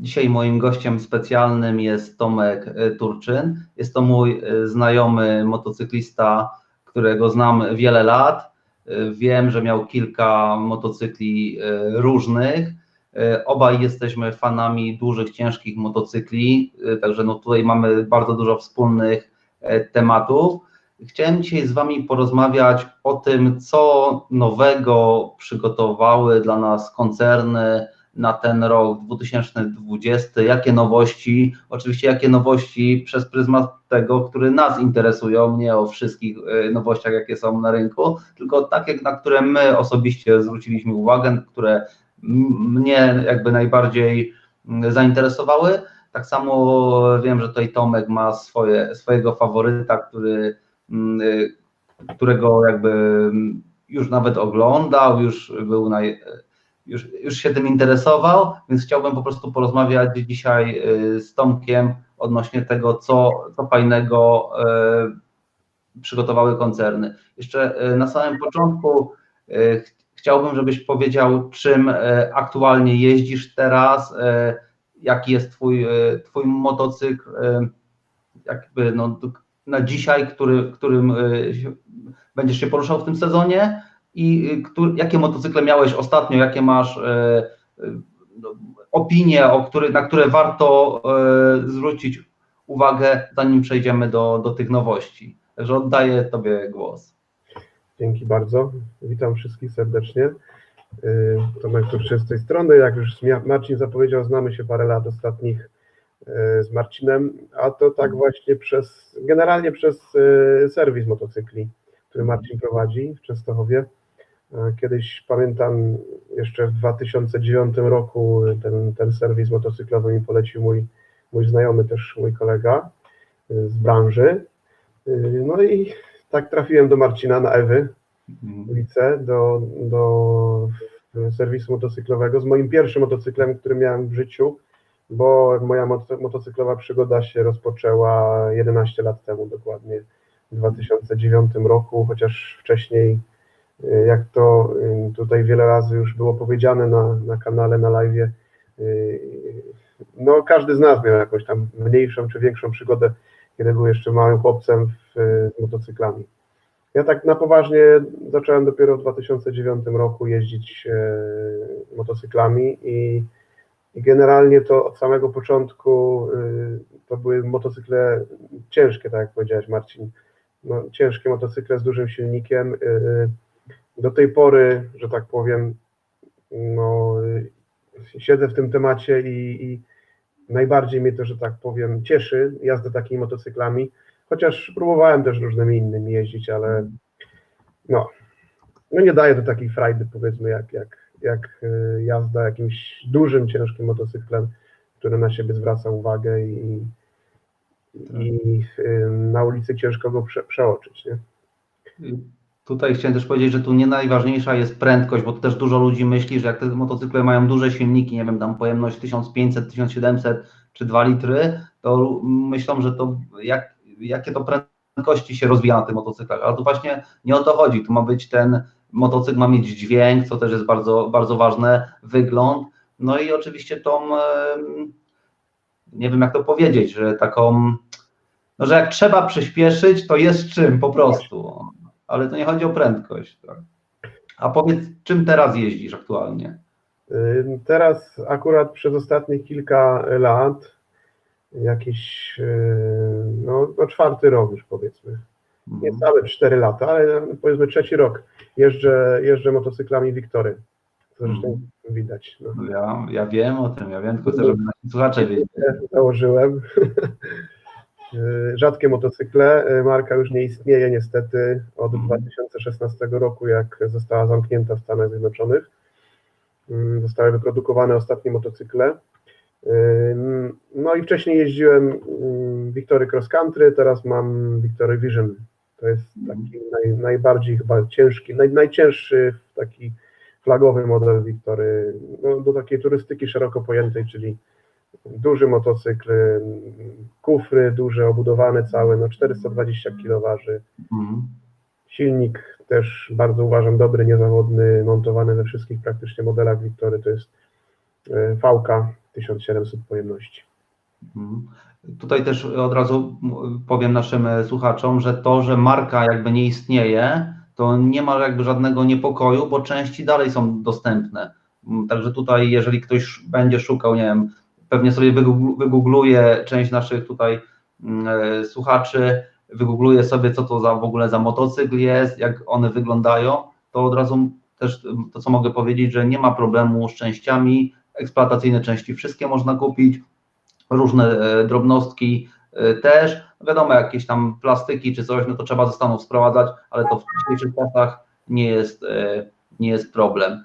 Dzisiaj moim gościem specjalnym jest Tomek e, Turczyn. Jest to mój e, znajomy motocyklista, którego znam wiele lat. E, Wiem, że miał kilka motocykli różnych. Obaj jesteśmy fanami dużych, ciężkich motocykli, także no tutaj mamy bardzo dużo wspólnych tematów. Chciałem dzisiaj z Wami porozmawiać o tym, co nowego przygotowały dla nas koncerny na ten rok 2020, jakie nowości, oczywiście jakie nowości przez pryzmat tego, który nas interesują, nie o wszystkich e, nowościach, jakie są na rynku, tylko takie, na które my osobiście zwróciliśmy uwagę, które mnie jakby najbardziej zainteresowały. Tak samo wiem, że tutaj Tomek ma swoje, swojego faworyta, który y, którego jakby już nawet oglądał, już był na, już, już się tym interesował, więc chciałbym po prostu porozmawiać dzisiaj y, z Tomkiem odnośnie tego, co, co fajnego y, przygotowały koncerny. Jeszcze y, na samym początku ch- chciałbym, żebyś powiedział, czym aktualnie jeździsz teraz, jaki jest twój, twój motocykl, jakby no, na dzisiaj, który, którym będziesz się poruszał w tym sezonie i y, któ- jakie motocykle miałeś ostatnio, jakie masz y, y, no, opinie, o który, na które warto zwrócić uwagę, zanim przejdziemy do, do tych nowości. Także oddaję Tobie głos. Dzięki bardzo. Witam wszystkich serdecznie. Tomek Turczy z tej strony. Jak już Marcin zapowiedział, znamy się parę lat ostatnich z Marcinem, a to tak właśnie przez, generalnie przez serwis motocykli, który Marcin prowadzi w Częstochowie. Yy, Kiedyś pamiętam jeszcze w 2009 roku ten, ten serwis motocyklowy mi polecił mój, mój znajomy, też mój kolega yy, z branży. Yy, No i tak trafiłem do Marcina na Ewy, ulicę do, do serwisu motocyklowego z moim pierwszym motocyklem, który miałem w życiu, bo moja moto- motocyklowa przygoda się rozpoczęła 11 lat temu dokładnie, w 2009 roku, chociaż wcześniej, jak to y, tutaj wiele razy już było powiedziane na, na kanale, na live, no każdy z nas miał jakąś tam mniejszą czy większą przygodę, kiedy był jeszcze małym chłopcem w, z motocyklami. Ja tak na poważnie zacząłem dopiero w 2009 roku jeździć motocyklami i, i generalnie to od samego początku e, to były motocykle ciężkie, tak jak powiedziałeś Marcin, no, ciężkie motocykle z dużym silnikiem. E, do tej pory, że tak powiem, no, siedzę w tym temacie i, i najbardziej mnie to, że tak powiem, cieszy jazda takimi motocyklami. Chociaż próbowałem też różnymi innymi jeździć, ale no, no nie daje to takiej frajdy, powiedzmy, jak, jak, jak y, jazda jakimś dużym, ciężkim motocyklem, który na siebie zwraca uwagę i, i y, na ulicy ciężko go prze, przeoczyć, nie? Tutaj chciałem też powiedzieć, że tu nie najważniejsza jest prędkość, bo też dużo ludzi myśli, że jak te motocykle mają duże silniki, nie wiem, tam pojemność 1500, 1700 czy 2 litry, to myślą, że to jak, jakie to prędkości się rozwija na tych motocyklach, ale tu właśnie nie o to chodzi, tu ma być ten motocykl, ma mieć dźwięk, co też jest bardzo, bardzo ważne, wygląd, no i oczywiście tą, nie wiem jak to powiedzieć, że taką, no że jak trzeba przyspieszyć, to jest czym po prostu ale to nie chodzi o prędkość. Tak? A powiedz, czym teraz jeździsz aktualnie? Teraz akurat przez ostatnich kilka lat, jakiś, no, no czwarty rok już powiedzmy, niecałe 4 lata, ale powiedzmy trzeci rok jeżdżę, jeżdżę motocyklami Wiktory. To zresztą widać. No. No Ja, ja wiem o tym, ja wiem, tylko chcę, żeby nasi słuchacze wiedzieli. Założyłem. Rzadkie motocykle. Marka już nie istnieje niestety od Mhm. 2016 roku, jak została zamknięta w Stanach Zjednoczonych. Mm, Zostały wyprodukowane ostatnie motocykle. No i wcześniej jeździłem Victory Cross Country, teraz mam Victory Vision. To jest taki naj, najbardziej chyba ciężki, naj, najcięższy taki flagowy model Victory, no, do takiej turystyki szeroko pojętej, czyli duży motocykl, kufry duże, obudowane całe, no 420 kg waży. Mhm. Silnik też bardzo uważam dobry, niezawodny, montowany we wszystkich praktycznie modelach Victory, to jest e, VK 1700 pojemności. Mhm. Tutaj też od razu powiem naszym e, słuchaczom, że to, że marka jakby nie istnieje, to nie ma jakby żadnego niepokoju, bo części dalej są dostępne. Także tutaj, jeżeli ktoś będzie szukał, nie wiem, pewnie sobie wygoogl- wygoogluje część naszych tutaj mm, e, słuchaczy, wygoogluje sobie, co to za w ogóle za motocykl jest, jak one wyglądają, to od razu też mm, to, co mogę powiedzieć, że nie ma problemu z częściami, eksploatacyjne części wszystkie można kupić, różne e, drobnostki e, też. Wiadomo, jakieś tam plastyki czy coś, no to trzeba ze Stanów sprowadzać, ale to w dzisiejszych czasach nie jest, nie jest problem.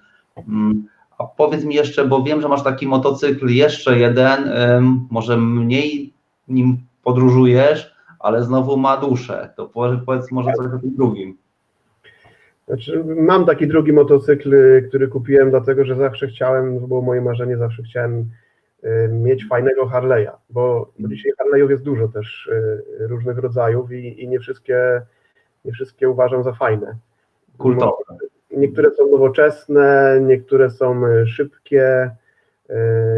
A powiedz mi jeszcze, bo wiem, że masz taki motocykl jeszcze jeden, może mniej nim podróżujesz, ale znowu ma duszę. To po- powiedz może coś o tym drugim. Znaczy, mam taki drugi motocykl, y, który kupiłem, dlatego że zawsze chciałem, to było moje marzenie, zawsze chciałem y, mieć fajnego Harley'a, bo, bo dzisiaj Harley'ów jest dużo też y, różnych rodzajów i, i nie, wszystkie, nie wszystkie uważam za fajne. Kultowe. Niektóre są nowoczesne, niektóre są y, szybkie, y,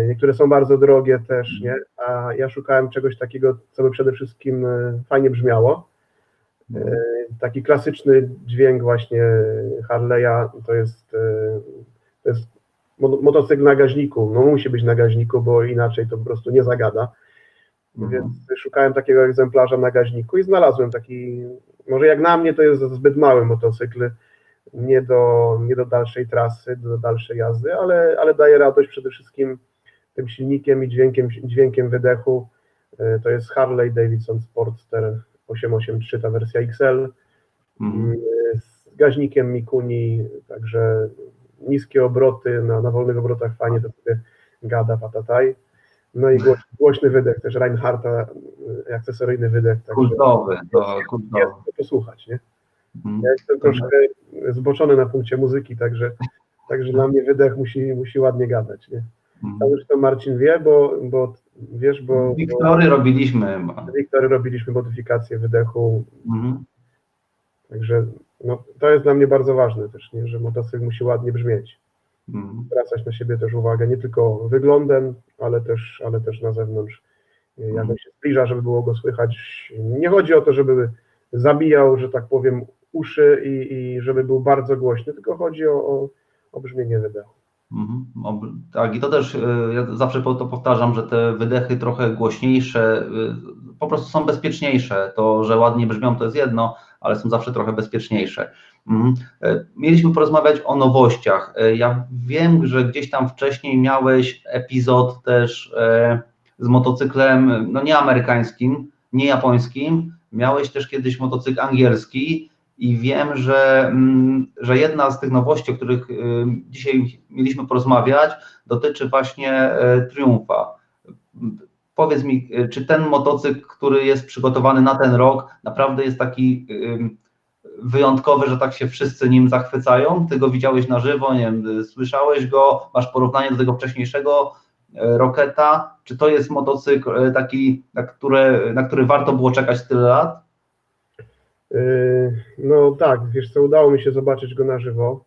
niektóre są bardzo drogie też, nie? A ja szukałem czegoś takiego, co by przede wszystkim y, fajnie brzmiało. E, Taki klasyczny dźwięk właśnie Harley'a to jest, e, to jest mo- motocykl na gaźniku. No musi być na gaźniku, bo inaczej to po prostu nie zagada. Mhm. Więc szukałem takiego egzemplarza na gaźniku i znalazłem taki, może jak na mnie to jest zbyt mały motocykl, nie do, nie do dalszej trasy, do dalszej jazdy, ale, ale daje radość przede wszystkim tym silnikiem i dźwiękiem, dźwiękiem wydechu. E, To jest Harley Davidson Sportster 883, ta wersja XL Mhm. z gaźnikiem Mikuni, także niskie obroty, na, na wolnych obrotach fajnie to sobie gada patataj. No i głoś, głośny wydech też Reinharta, y, akcesoryjny wydech, także Kultowy, to kultowy. to posłuchać, nie? Mhm. Ja jestem troszkę zboczony na punkcie muzyki, także, także dla mnie wydech musi, musi ładnie gadać, nie? Mhm. To już to Marcin wie, bo, bo wiesz, bo, bo Wiktory robiliśmy chyba. Wiktory robiliśmy modyfikację wydechu, Mhm. Także no, to jest dla mnie bardzo ważne też, nie? że motocykl musi ładnie brzmieć. Mhm. Zwracać na siebie też uwagę, nie tylko wyglądem, ale też, ale też na zewnątrz. Jak on się zbliża, żeby było go słychać. Nie chodzi o to, żeby zabijał, że tak powiem, uszy i, i żeby był bardzo głośny, tylko chodzi o, o, o brzmienie wydechu. Mhm. Tak, i to też y, ja zawsze to powtarzam, że te wydechy trochę głośniejsze y, po prostu są bezpieczniejsze. To, że ładnie brzmią, to jest jedno, ale są zawsze trochę bezpieczniejsze. Mhm. Y, Mieliśmy porozmawiać o nowościach. Ja wiem, że gdzieś tam wcześniej miałeś epizod też z motocyklem, no nie amerykańskim, nie japońskim. Miałeś też kiedyś motocykl angielski i wiem, że, mm, że jedna z tych nowości, o których y, dzisiaj mieliśmy porozmawiać, dotyczy właśnie e, Triumfa. Powiedz mi, y, czy ten motocykl, który jest przygotowany na ten rok, naprawdę jest taki y, wyjątkowy, że tak się wszyscy nim zachwycają? Ty go widziałeś na żywo, nie wiem, y, słyszałeś go, masz porównanie do tego wcześniejszego Roketa? Czy to jest motocykl taki, na który, na który warto było czekać tyle lat? Yy, No tak, wiesz co, udało mi się zobaczyć go na żywo,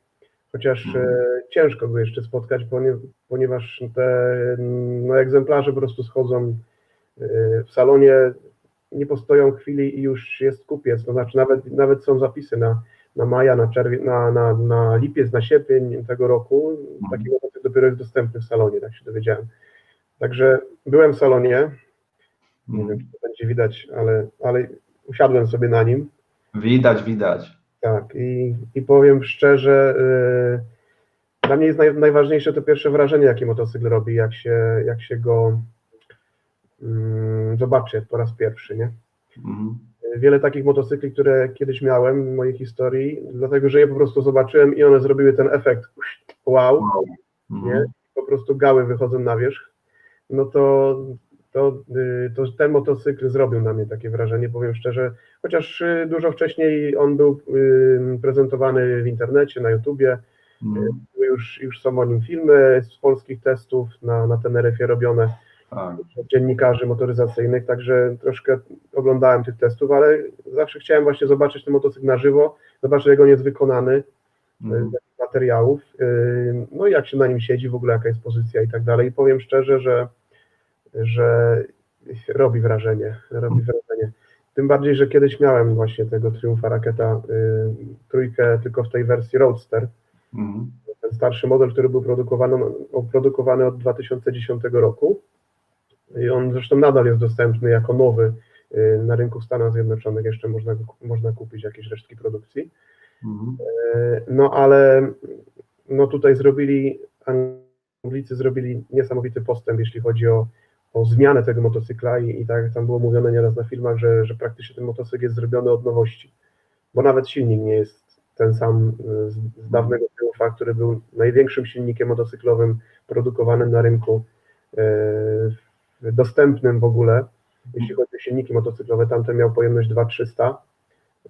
chociaż Mhm. e, ciężko go jeszcze spotkać, ponie, ponieważ te no, egzemplarze po prostu schodzą e, w salonie, nie postoją chwili i już jest kupiec, to znaczy nawet, nawet są zapisy na, na maja, na, czerwie, na, na, na lipiec, na sierpień tego roku, taki motocykl dopiero jest dostępny w salonie, tak się dowiedziałem. Także byłem w salonie, nie wiem, czy to będzie widać, ale, ale usiadłem sobie na nim, Widać, widać. tak, i, i powiem szczerze, yy, dla mnie jest naj, najważniejsze to pierwsze wrażenie, jakie motocykl robi, jak się, jak się go mm, zobaczy po raz pierwszy, nie? Mhm. Wiele takich motocykli, które kiedyś miałem w mojej historii, dlatego że je po prostu zobaczyłem i one zrobiły ten efekt wow, nie? Mhm. po prostu gały wychodzą na wierzch, no to, to, y, to ten motocykl zrobił na mnie takie wrażenie, powiem szczerze, chociaż y, dużo wcześniej on był prezentowany w internecie, na YouTubie, Mhm. już, już są o nim filmy z polskich testów na, na Teneryfie robione Tak. dziennikarzy motoryzacyjnych, także troszkę oglądałem tych testów, ale zawsze chciałem właśnie zobaczyć ten motocykl na żywo, zobaczyć jak on jest wykonany, Mhm. z materiałów, no i jak się na nim siedzi, w ogóle jaka jest pozycja i tak dalej. I powiem szczerze, że, że robi wrażenie, robi wrażenie. Tym bardziej, że kiedyś miałem właśnie tego Triumfa Raketa yy, trójkę tylko w tej wersji Roadster, Mhm. ten starszy model, który był produkowany, produkowany od 2010 roku. I on zresztą nadal jest dostępny jako nowy y, na rynku w Stanach Zjednoczonych. Jeszcze można, można kupić jakieś resztki produkcji. Mhm. Y, No ale no tutaj zrobili, Anglicy zrobili niesamowity postęp, jeśli chodzi o, o zmianę tego motocykla i, i tak tam było mówione nieraz na filmach, że, że praktycznie ten motocykl jest zrobiony od nowości, bo nawet silnik nie jest ten sam y, z, z dawnego Triumfa, który był największym silnikiem motocyklowym produkowanym na rynku, y, dostępnym w ogóle, jeśli chodzi o silniki motocyklowe. Tamten miał pojemność 2300,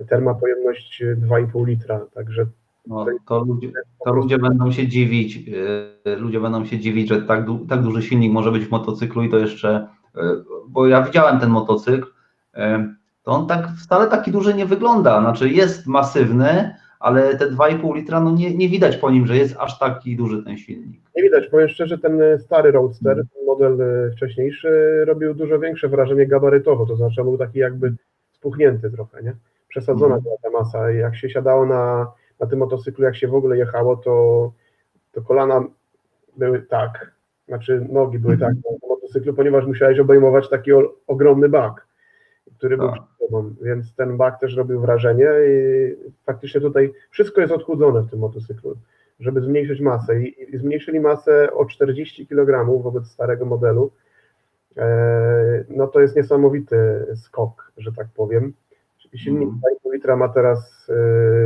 ten ma pojemność y, 2,5 litra, także No, to, ludzie, to ludzie będą się dziwić, yy, ludzie będą się dziwić, że tak, du, tak duży silnik może być w motocyklu i to jeszcze, yy, bo ja widziałem ten motocykl, yy, to on tak wcale taki duży nie wygląda, znaczy jest masywny, ale te 2,5 litra, no nie, nie widać po nim, że jest aż taki duży ten silnik. Nie widać, powiem szczerze, ten y, stary Roadster, ten model y, wcześniejszy, robił dużo większe wrażenie gabarytowo, to znaczy on był taki jakby spuchnięty trochę, nie? Przesadzona Mhm. była ta masa. Jak się siadało na, na tym motocyklu, jak się w ogóle jechało, to, to kolana były tak, znaczy nogi były tak Mhm. na motocyklu, ponieważ musiałeś obejmować taki o, ogromny bak, który był Tak. przed tobą, więc ten bak też robił wrażenie i faktycznie tutaj wszystko jest odchudzone w tym motocyklu żeby zmniejszyć masę i, i zmniejszyli masę o 40 kg wobec starego modelu. E, no to jest niesamowity skok, że tak powiem. Silnik. 2,5 litra ma teraz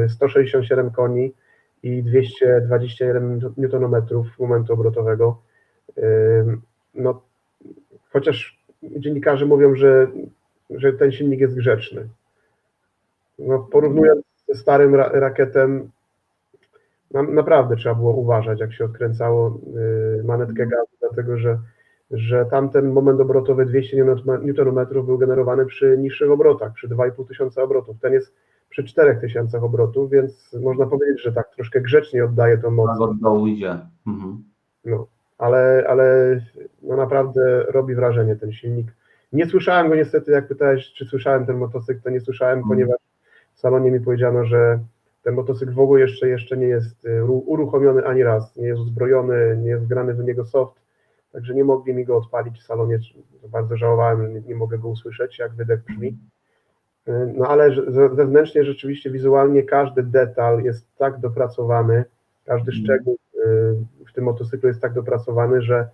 e, 167 koni i 221 Nm momentu obrotowego. No, chociaż dziennikarze mówią, że, że ten silnik jest grzeczny. No, porównując ze starym ra- rakietem, na, naprawdę trzeba było uważać, jak się odkręcało y, manetkę gazu, dlatego że, że tamten moment obrotowy 200 Nm był generowany przy niższych obrotach, przy 2,5 tysiąca obrotów. Ten jest przy 4 tysiącach obrotów, więc można powiedzieć, że tak troszkę grzecznie oddaje tą moc. Tak od dołu idzie. Mhm. No, ale, ale no naprawdę robi wrażenie ten silnik. Nie słyszałem go niestety, jak pytałeś, czy słyszałem ten motocykl, to nie słyszałem, Mhm. ponieważ w salonie mi powiedziano, że ten motocykl w ogóle jeszcze, jeszcze nie jest y, ru- uruchomiony ani raz, nie jest uzbrojony, nie jest wgrany do niego soft, także nie mogli mi go odpalić w salonie, bardzo żałowałem, nie, nie mogę go usłyszeć, jak wydech brzmi. Y, No ale zewnętrznie rzeczywiście wizualnie każdy detal jest tak dopracowany, każdy Mhm. szczegół y, w tym motocyklu jest tak dopracowany, że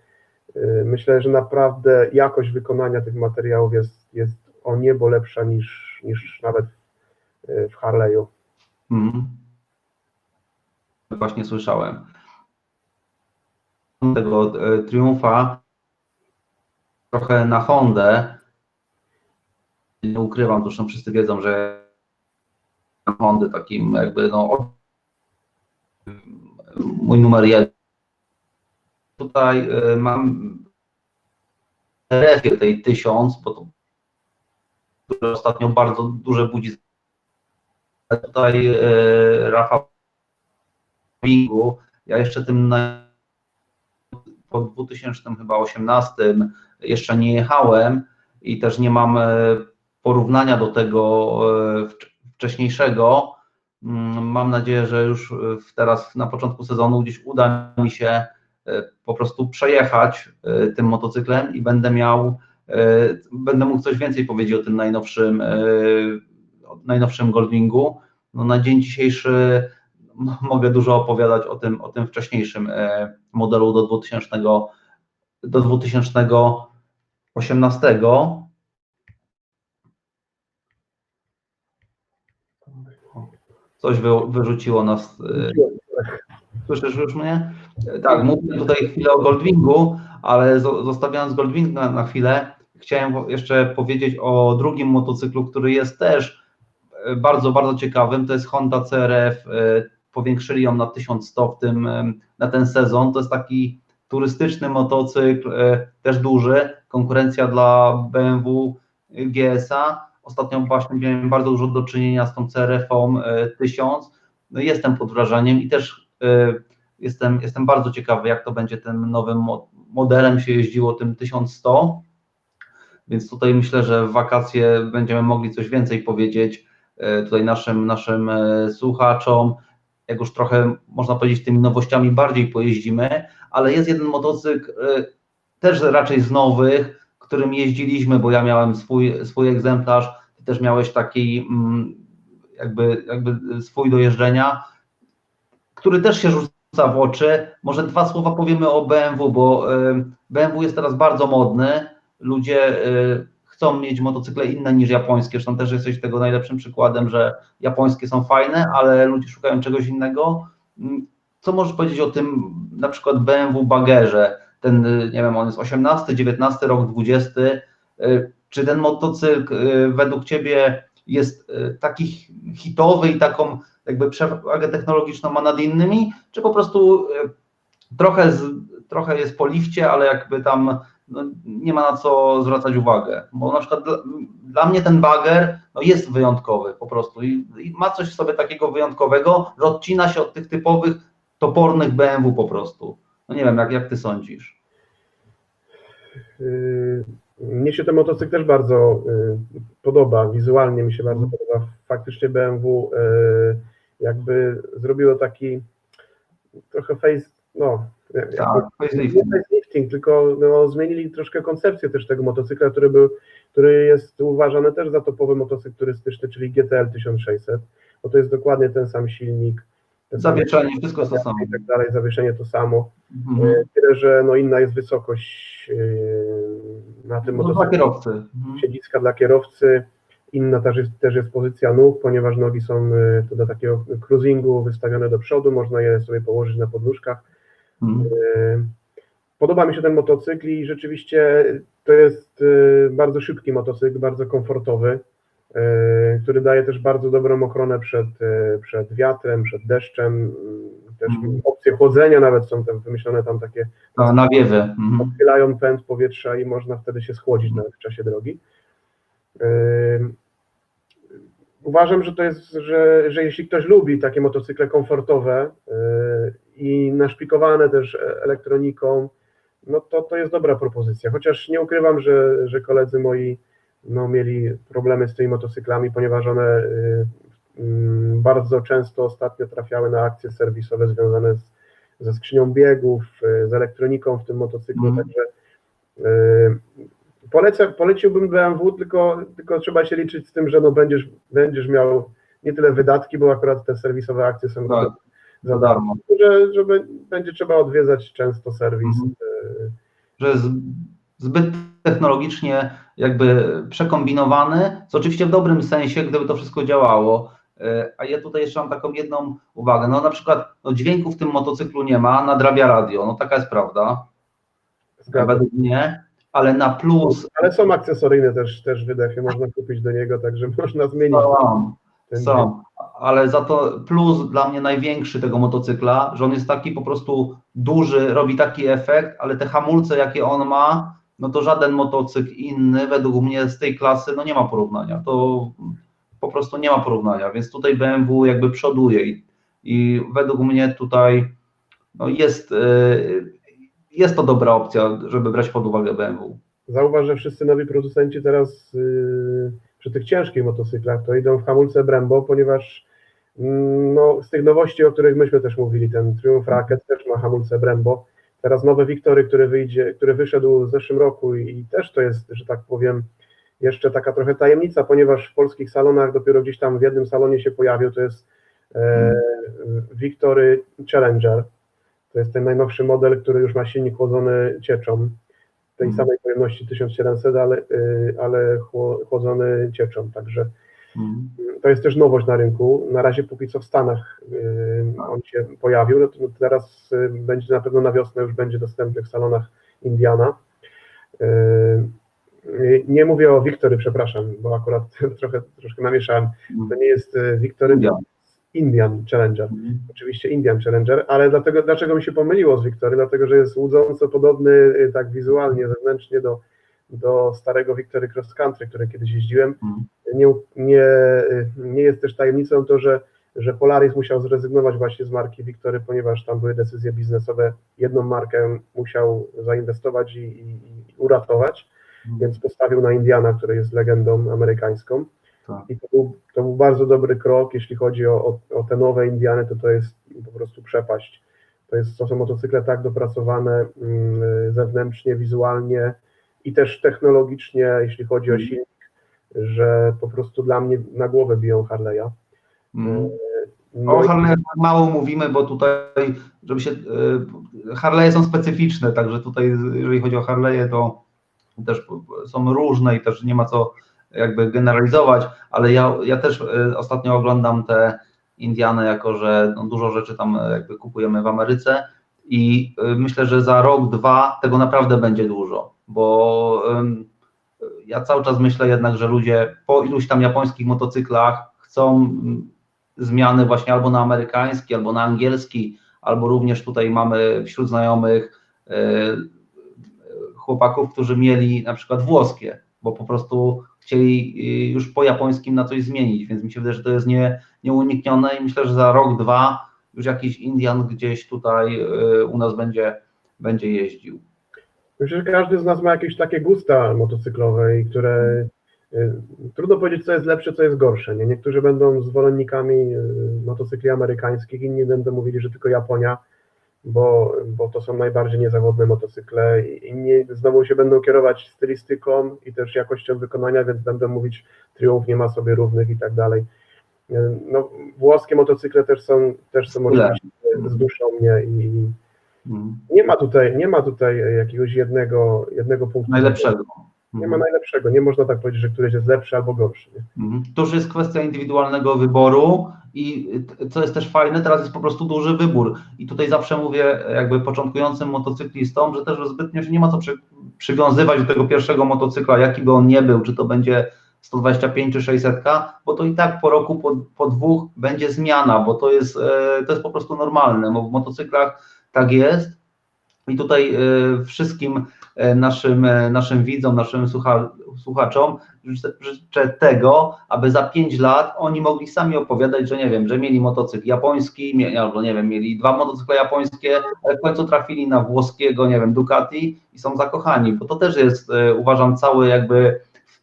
y, myślę, że naprawdę jakość wykonania tych materiałów jest, jest o niebo lepsza niż, niż nawet w Harley'u. Mhm. Właśnie słyszałem. Tego e, Triumfa trochę na Hondę. Nie ukrywam, zresztą wszyscy wiedzą, że Hondy takim jakby no mój numer jeden. Tutaj e, mam refie tej 1000, bo to ostatnio bardzo duże budzi tutaj e, Rafał Wingu, ja jeszcze tym na, po 2000 chyba 18 jeszcze nie jechałem i też nie mam e, porównania do tego e, wcz- wcześniejszego. Mm, Mam nadzieję, że już e, teraz na początku sezonu gdzieś uda mi się po prostu przejechać tym motocyklem i będę miał, będę mógł coś więcej powiedzieć o tym najnowszym, najnowszym Goldwingu. No na dzień dzisiejszy mogę dużo opowiadać o tym, o tym wcześniejszym e, modelu do 2000, do 2018. Coś wy, wyrzuciło nas. e, Słyszysz już mnie? Tak, mówię tutaj chwilę o Goldwingu, ale zo- zostawiając Goldwing na, na chwilę, chciałem jeszcze powiedzieć o drugim motocyklu, który jest też e, bardzo, bardzo ciekawym. To jest Honda CRF. E, Powiększyli ją na 1100 w tym, e, na ten sezon. To jest taki turystyczny motocykl, e, też duży. Konkurencja dla BMW GS-a. Ostatnio właśnie miałem bardzo dużo do czynienia z tą CRF-ą e, 1000 no jestem pod wrażeniem i też y, jestem, jestem bardzo ciekawy, jak to będzie tym nowym mo- modelem się jeździło, tym 1100. Więc tutaj myślę, że w wakacje będziemy mogli coś więcej powiedzieć tutaj naszym, naszym słuchaczom. Jak już trochę, można powiedzieć, tymi nowościami bardziej pojeździmy, ale jest jeden motocykl, y, też raczej z nowych, którym jeździliśmy, bo ja miałem swój, swój egzemplarz, ty też miałeś taki mm, jakby, jakby swój do jeżdżenia, który też się rzuca w oczy. Może dwa słowa powiemy o BMW, bo y, BMW jest teraz bardzo modny. Ludzie y, chcą mieć motocykle inne niż japońskie. Zresztą też jesteś tego najlepszym przykładem, że japońskie są fajne, ale ludzie szukają czegoś innego. Co możesz powiedzieć o tym na przykład BMW Bagerze? Ten, nie wiem, on jest 18, 19 rok, 20. Y, Czy ten motocykl y, według Ciebie jest y, taki hitowy i taką jakby przewagę technologiczną ma nad innymi, czy po prostu y, trochę, z, trochę jest po lifcie, ale jakby tam no, nie ma na co zwracać uwagę, bo na przykład dla, dla mnie ten bager no, jest wyjątkowy po prostu i, i ma coś w sobie takiego wyjątkowego, że odcina się od tych typowych topornych BMW po prostu. No nie wiem, jak, jak ty sądzisz? Yy, Mnie się ten motocykl też bardzo yy, podoba, wizualnie mi się bardzo podoba. Faktycznie BMW yy, jakby zrobiło taki trochę face, no, Tak, facelift. nie facelifting, tylko no, zmienili troszkę koncepcję też tego motocykla, który był, który jest uważany też za topowy motocykl turystyczny, czyli GTL 1600, bo to jest dokładnie ten sam silnik. ten sam Zawieszenie, wszystko jest to samo. i tak dalej, zawieszenie to samo. Mhm. E, Tyle, że no inna jest wysokość e, na tym No, dla motocyklu, kierowcy. Mhm. siedziska dla kierowcy, inna też jest, też jest pozycja nóg, ponieważ nogi są e, do takiego cruisingu wystawione do przodu, można je sobie położyć na podnóżkach. Mhm. E, Podoba mi się ten motocykl i rzeczywiście to jest e, bardzo szybki motocykl, bardzo komfortowy, e, który daje też bardzo dobrą ochronę przed, przed wiatrem, przed deszczem. mm, Też Mhm. opcje chłodzenia nawet są tam wymyślone tam takie Na, na wiewy. Mhm. odchylają pęd powietrza i można wtedy się schłodzić nawet w czasie drogi. Uważam, że to jest, że, że jeśli ktoś lubi takie motocykle komfortowe i naszpikowane też elektroniką, no to to jest dobra propozycja. Chociaż nie ukrywam, że, że koledzy moi no, mieli problemy z tymi motocyklami, ponieważ one yy, mm, bardzo często ostatnio trafiały na akcje serwisowe związane z, ze skrzynią biegów, yy, z elektroniką w tym motocyklu, Mhm. także yy, polecę, poleciłbym BMW, tylko, tylko trzeba się liczyć z tym, że no będziesz, będziesz miał nie tyle wydatki, bo akurat te serwisowe akcje są Tak, za darmo. że, że będzie trzeba odwiedzać często serwis. Mhm. yy, że jest zbyt technologicznie jakby przekombinowany, co oczywiście w dobrym sensie, gdyby to wszystko działało. E, A ja tutaj jeszcze mam taką jedną uwagę. No na przykład no, dźwięku w tym motocyklu nie ma, nadrabia radio, no taka jest prawda, według mnie, ale na plus Ale są akcesoryjne też, też wydechy, można kupić do niego, także można zmienić są, ten dźwięk. są, ale za to plus dla mnie największy tego motocykla, że on jest taki po prostu duży, robi taki efekt, ale te hamulce jakie on ma, no to żaden motocykl inny według mnie z tej klasy no nie ma porównania. To po prostu nie ma porównania, więc tutaj BMW jakby przoduje i, i według mnie tutaj no jest, yy, jest to dobra opcja, żeby brać pod uwagę BMW. Zauważ, że wszyscy nowi producenci teraz yy, przy tych ciężkich motocyklach to idą w hamulce Brembo, ponieważ no, z tych nowości, o których myśmy też mówili, ten Triumph Racket też ma hamulce Brembo. Teraz nowe Wiktory, który wyjdzie, który wyszedł w zeszłym roku i, też to jest, że tak powiem, jeszcze taka trochę tajemnica, ponieważ w polskich salonach dopiero gdzieś tam w jednym salonie się pojawił, to jest e, Victory Challenger. To jest ten najnowszy model, który już ma silnik chłodzony cieczą tej Mhm. samej pojemności 1700, ale, y, ale chło- chłodzony cieczą. Także Mhm. To jest też nowość na rynku. Na razie póki co w Stanach y, on się pojawił. No teraz y, będzie na pewno na wiosnę już będzie dostępny w salonach Indiana. Y, y, Nie mówię o Victory, przepraszam, bo akurat trochę troszkę namieszałem. To nie jest y, Victory, Indian. Indian Challenger Mhm. oczywiście Indian Challenger, ale dlatego, dlaczego mi się pomyliło z Victory? Dlatego, że jest łudząco podobny tak wizualnie, zewnętrznie do, do starego Victory Cross Country, które kiedyś jeździłem. Mhm. Nie, nie, y, nie jest też tajemnicą to, że że Polaris musiał zrezygnować właśnie z marki Victory, ponieważ tam były decyzje biznesowe. Jedną markę musiał zainwestować i, i, i uratować, więc postawił na Indiana, który jest legendą amerykańską. Tak. I to był, to był bardzo dobry krok, jeśli chodzi o, o, o te nowe Indiany, to to jest po prostu przepaść. To, jest, to są motocykle tak dopracowane mm, zewnętrznie, wizualnie i też technologicznie, jeśli chodzi o Mhm. silnik, że po prostu dla mnie na głowę biją Harley'a. Mm. No O i- Harley mało mówimy, bo tutaj, żeby się. y, Harley'e są specyficzne, także tutaj, jeżeli chodzi o Harley'e, to też są różne i też nie ma co jakby generalizować, ale ja, ja też y, ostatnio oglądam te Indiany, jako że no, dużo rzeczy tam jakby kupujemy w Ameryce i y, myślę, że za rok, dwa tego naprawdę będzie dużo, bo ja cały czas myślę jednak, że ludzie po iluś tam japońskich motocyklach chcą zmiany właśnie albo na amerykański, albo na angielski, albo również tutaj mamy wśród znajomych e, chłopaków, którzy mieli na przykład włoskie, bo po prostu chcieli e, już po japońskim na coś zmienić, więc mi się wydaje, że to jest nie, nieuniknione i myślę, że za rok, dwa już jakiś Indian gdzieś tutaj e, u nas będzie, będzie jeździł. Myślę, że każdy z nas ma jakieś takie gusta motocyklowe, które y, trudno powiedzieć, co jest lepsze, co jest gorsze. Nie? Niektórzy będą zwolennikami y, motocykli amerykańskich, inni będą mówili, że tylko Japonia, bo, bo to są najbardziej niezawodne motocykle. Inni znowu się będą kierować stylistyką i też jakością wykonania, więc będą mówić Triumph nie ma sobie równych i tak dalej. No, włoskie motocykle też są, też są oczywiście z duszą mnie i Mhm. nie ma tutaj, nie ma tutaj jakiegoś jednego, jednego punktu. Najlepszego. Nie ma najlepszego. Nie można tak powiedzieć, że któryś jest lepszy albo gorszy. Nie? Mhm. To już jest kwestia indywidualnego wyboru i co jest też fajne, teraz jest po prostu duży wybór. I tutaj zawsze mówię jakby początkującym motocyklistom, że też zbytnio się nie ma co przy, przywiązywać do tego pierwszego motocykla, jaki by on nie był, czy to będzie 125 czy 600, bo to i tak po roku, po, po dwóch będzie zmiana, bo to jest, e, to jest po prostu normalne, bo w motocyklach tak jest. I tutaj e, wszystkim e, naszym, naszym widzom, naszym słucha, słuchaczom życzę, tego, aby za 5 lat oni mogli sami opowiadać, że nie wiem, że mieli motocykl japoński, albo nie wiem, mieli dwa motocykle japońskie, ale w końcu trafili na włoskiego, nie wiem, Ducati i są zakochani, bo to też jest, uważam, cały jakby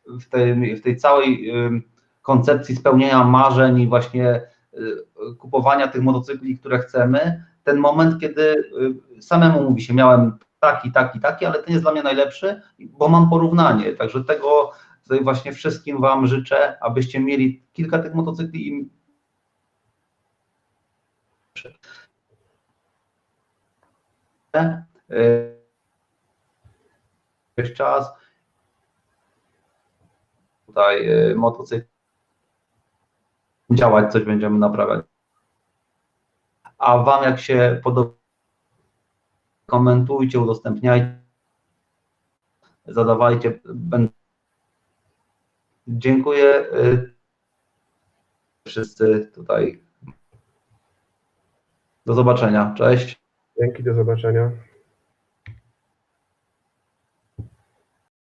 w- tej, w tej całej koncepcji spełnienia marzeń i właśnie y, kupowania tych motocykli, które chcemy, ten moment, kiedy y, samemu mówi się, miałem taki, taki, taki, ale ten jest dla mnie najlepszy, bo mam porównanie. Także tego tutaj właśnie wszystkim Wam życzę, abyście mieli kilka tych motocykli i Y, jest czas. Tutaj y, motocykl działać, coś będziemy naprawiać. A Wam jak się podoba, komentujcie, udostępniajcie, zadawajcie. Dziękuję y, wszyscy tutaj. Do zobaczenia. Cześć. Dzięki, do zobaczenia.